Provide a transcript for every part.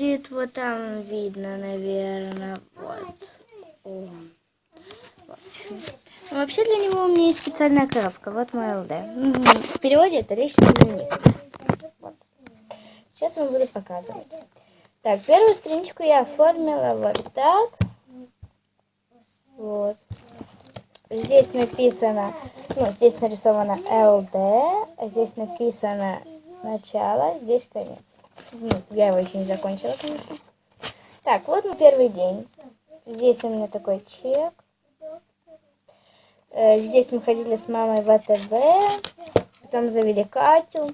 будет вот там видно, наверное. Вот. О. Вообще для него у меня есть специальная коробка. Вот мой ЛД. В переводе это личный дневник. Вот. Сейчас вам буду показывать. Так, первую страничку я оформила вот так. Вот. Здесь написано, ну, здесь нарисовано ЛД, а здесь написано начало, здесь конец. Ну, я его еще не закончила, конечно. Так, вот мой первый день. Здесь у меня такой чек. Э, Здесь мы ходили с мамой в АТБ, потом завели Катю,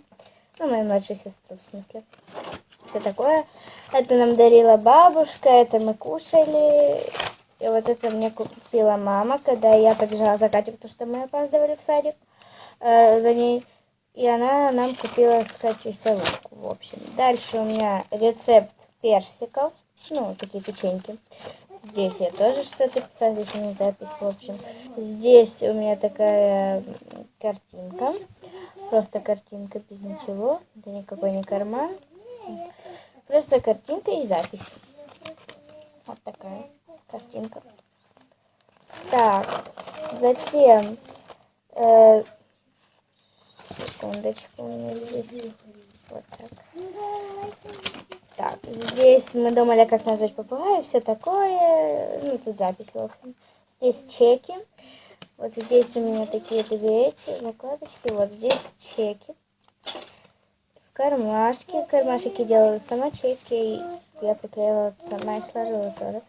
ну, мою младшую сестру, в смысле. Все такое. Это нам дарила бабушка, это мы кушали. И вот это мне купила мама, когда я побежала за Катей, потому что мы опаздывали в садик э, за ней. И она нам купила с Катей солодку, в общем. Дальше у меня рецепт персиков, ну, такие печеньки. Здесь я тоже что-то писала, здесь у меня запись, в общем. Здесь у меня такая картинка, просто картинка без ничего, это никакой не карман. Просто картинка и запись. Вот такая картинка. Так, затем, э, секундочку, у меня здесь вот так. Так, здесь мы думали, как назвать попугая, все такое. Ну, тут запись, в общем. Здесь чеки. Вот здесь у меня такие две эти накладочки. Вот здесь чеки. В кармашке. Кармашки делала сама чеки. И я приклеила сама и сложила тоже.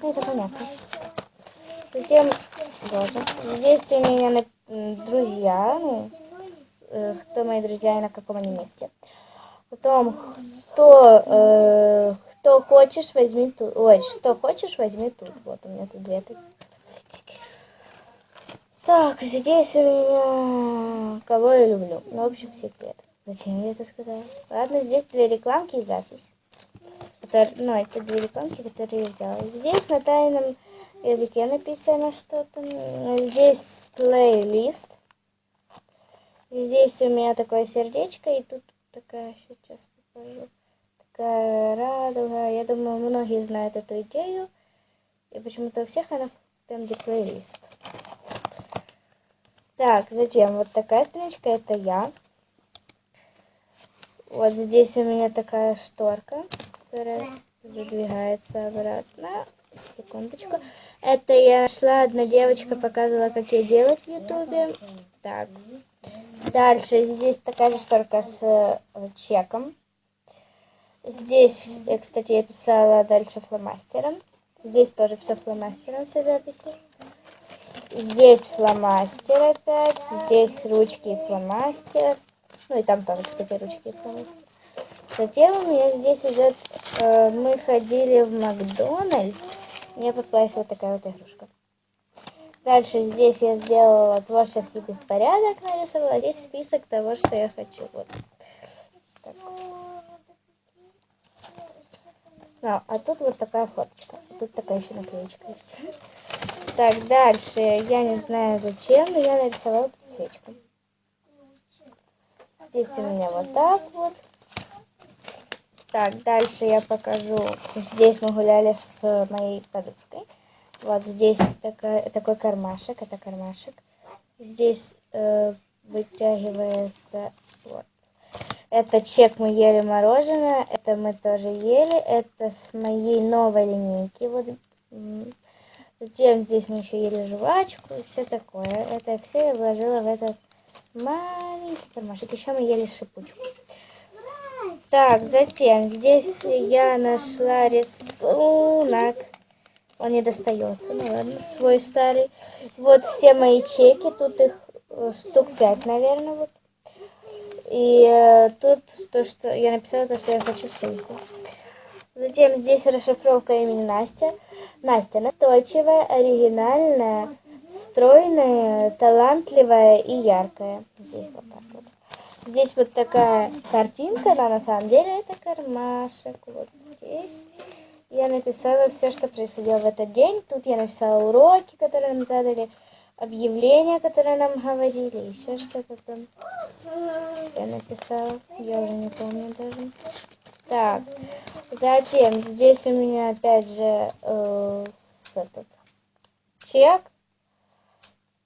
Ну, это понятно. Затем, боже, здесь у меня друзья, ну, кто мои друзья и на каком они месте. Потом, кто, э, кто хочешь, возьми тут. Ой, что хочешь, возьми тут. Вот у меня тут две. Так, здесь у меня кого я люблю. Ну, в общем, секрет. Зачем я это сказала? Ладно, здесь две рекламки и запись. Котор- Ну, это две рекламки, которые я взяла. Здесь на тайном языке написано что-то. Здесь плейлист. Здесь у меня такое сердечко, и тут такая, сейчас покажу, такая радуга. Я думаю, многие знают эту идею. И почему-то у всех она там, где плейлист. Так, затем вот такая страничка, это я. Вот здесь у меня такая шторка, которая задвигается обратно. Секундочку. Это я шла, одна девочка показывала, как ей делать в ютубе. Так. Дальше здесь такая же шторка с э, чеком. Здесь, э, кстати, я писала дальше фломастером. Здесь тоже все фломастером, все записи. Здесь фломастер опять. Здесь ручки и фломастер. Ну и там тоже, кстати, ручки и фломастер. Затем у меня здесь идет... э, мы ходили в Макдональдс. Мне попалась вот такая вот игрушка. Дальше здесь я сделала творческий беспорядок, нарисовала. Здесь список того, что я хочу. Вот. Так. Ну, а тут вот такая фоточка. Тут такая еще наклеечка есть. Так, дальше. Я не знаю зачем, но я нарисовала тут свечку. Здесь у меня вот так вот. Так, дальше я покажу. Здесь мы гуляли с моей подружкой. Вот здесь такая, такой кармашек, это кармашек. Здесь э, вытягивается вот. Это чек мы ели мороженое, это мы тоже ели, это с моей новой линейки. Вот. Затем здесь мы еще ели жвачку и все такое. Это все я вложила в этот маленький кармашек. Еще мы ели шипучку. Так, затем здесь я нашла рисунок. Он не достается. Ну ладно, свой старый. Вот все мои чеки. Тут их э, штук пять, наверное, вот. И э, тут то, что я написала, то, что я хочу ссылку. Затем здесь расшифровка имени Настя. Настя настойчивая, оригинальная, стройная, талантливая и яркая. Здесь вот так вот. Здесь вот такая картинка, но на самом деле это кармашек. Вот здесь я написала все, что происходило в этот день. Тут я написала уроки, которые нам задали, объявления, которые нам говорили, еще что-то там. Я написала, я уже не помню даже. Так, Затем здесь у меня опять же э, этот чек.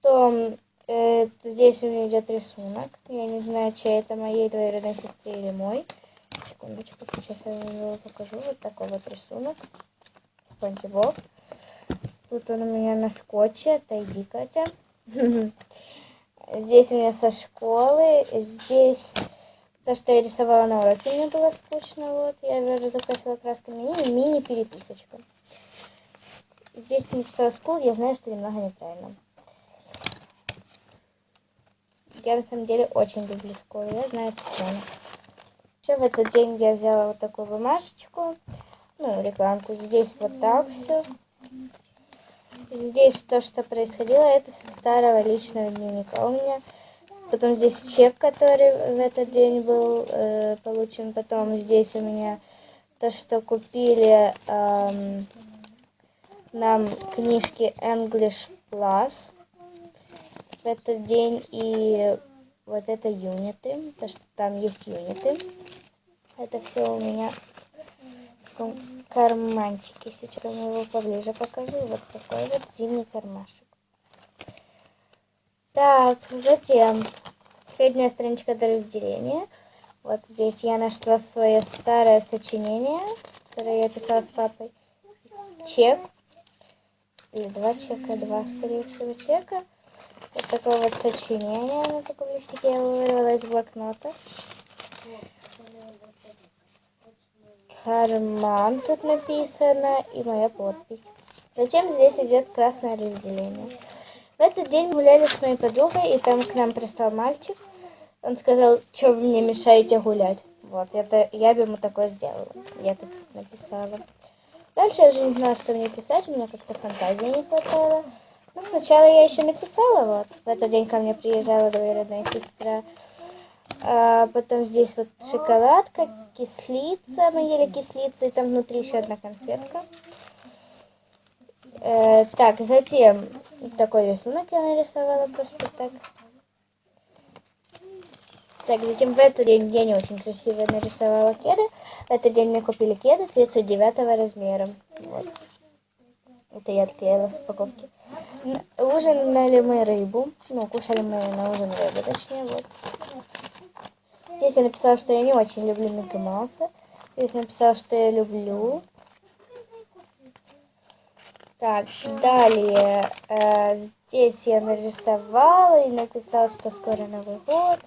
Потом э, здесь у меня идет рисунок. Я не знаю, чей это моей двоюродной сестры или мой. Секундочку, сейчас я его покажу. Вот такой вот рисунок. Спанчи Боб. Тут он у меня на скотче. Отойди, Катя. Здесь у меня со школы. Здесь то, что я рисовала на уроке, мне было скучно. Вот, я уже закрасила красками. И мини-переписочка. Здесь написала school, я знаю, что немного неправильно. Я на самом деле очень люблю школу, я знаю цену. Еще в этот день я взяла вот такую бумажечку, ну, рекламку. Здесь вот так все. Здесь то, что происходило, это со старого личного дневника у меня. Потом здесь чек, который в этот день был э, получен. Потом здесь у меня то, что купили э, нам книжки English Plus в этот день. И вот это юниты, то, что там есть юниты. Это все у меня таком карманчике. Сейчас я его поближе покажу. Вот такой вот зимний кармашек. Так, затем средняя страничка до разделения. Вот здесь я нашла свое старое сочинение, которое я писала с папой. Чек. Или два чека, два, скорее всего, чека. Вот такое вот сочинение на таком листике я вырвала из блокнота. Карман тут написано и моя подпись. Затем здесь идет красное разделение. В этот день гуляли с моей подругой, и там к нам пристал мальчик. Он сказал, что вы мне мешаете гулять. Вот, это я бы ему такое сделала. Я так написала. Дальше я уже не знала, что мне писать, у меня как-то фантазии не хватало. Ну, сначала я еще написала, вот. В этот день ко мне приезжала двоюродная сестра. А потом здесь вот шоколадка, кислица. Мы ели кислицу, и там внутри еще одна конфетка. Э, так, затем такой рисунок я нарисовала просто так. Так, затем в этот день я не очень красиво нарисовала кеды. В этот день мне купили кеды 39 размера. Вот. Это я отклеила с упаковки. Ужинали мы рыбу. Ну, кушали мы на ужин рыбу, точнее, вот. Здесь я написала, что я не очень люблю Микки Мауса. Здесь написала, что я люблю. Так, далее. Э, здесь я нарисовала и написала, что скоро Новый год.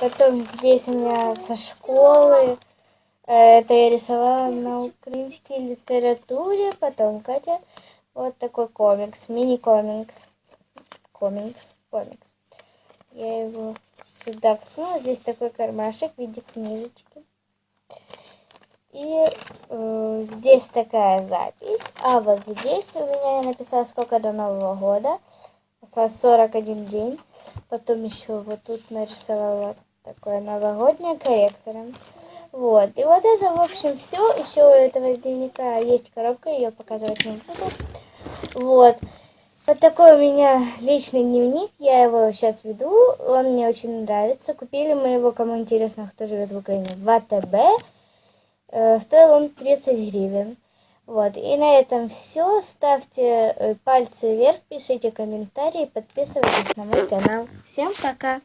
Потом здесь у меня со школы. Э, это я рисовала на украинской литературе. Потом Катя. Вот такой комикс, мини-комикс. Комикс, комикс. Я его сюда всунула. Здесь такой кармашек в виде книжечки. И э, здесь такая запись. А вот здесь у меня я написала, сколько до Нового года. Осталось 41 день. Потом еще вот тут нарисовала такое новогоднее корректором. Вот. И вот это, в общем, все. Еще у этого дневника есть коробка, ее показывать не буду. Вот. Вот такой у меня личный дневник, я его сейчас веду, он мне очень нравится. Купили мы его, кому интересно, кто живет в Украине, в АТБ. Э, стоил он 30 гривен. Вот, и на этом все. Ставьте э, пальцы вверх, пишите комментарии, подписывайтесь на мой канал. Всем пока!